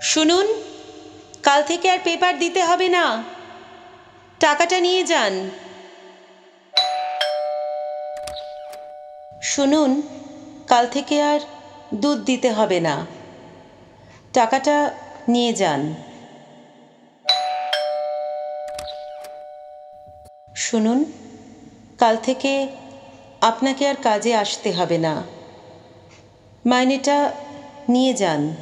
শুনুন, কাল থেকে আর পেপার দিতে হবে না। টাকাটা নিয়ে যান। শুনুন, কাল থেকে আর দুধ দিতে হবে না। টাকাটা নিয়ে যান। শুনুন, কাল থেকে আপনাকে আর কাজে আসতে হবে না। মাইনেটা নিয়ে যান।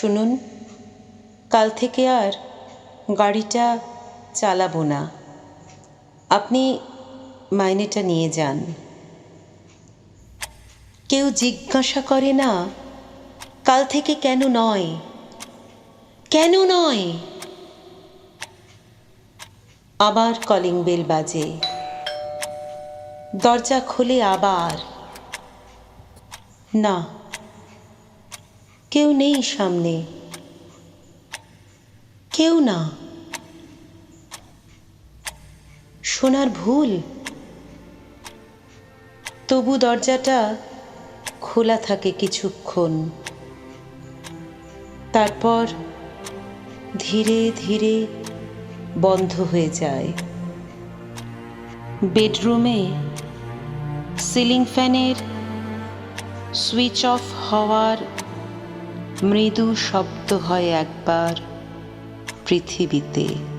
শুনুন, কাল থেকে আর গাড়িটা চালাবো না। আপনি মাইনেটা নিয়ে যান। কেউ জিজ্ঞাসা করে না, কাল থেকে কেন নয়? কেন নয়? আবার কলিং বেল বাজে। দরজা খুলে আবার। না। কেউ নেই সামনে। কেউ না। শোনার ভুল। তবু দরজাটা খোলা থাকে কিছুক্ষণ। তারপর ধীরে ধীরে বন্ধ হয়ে যায়। বেডরুমে সিলিং ফ্যানের সুইচ অফ হওয়ার মৃদু শব্দ হয় একবার পৃথিবীতে।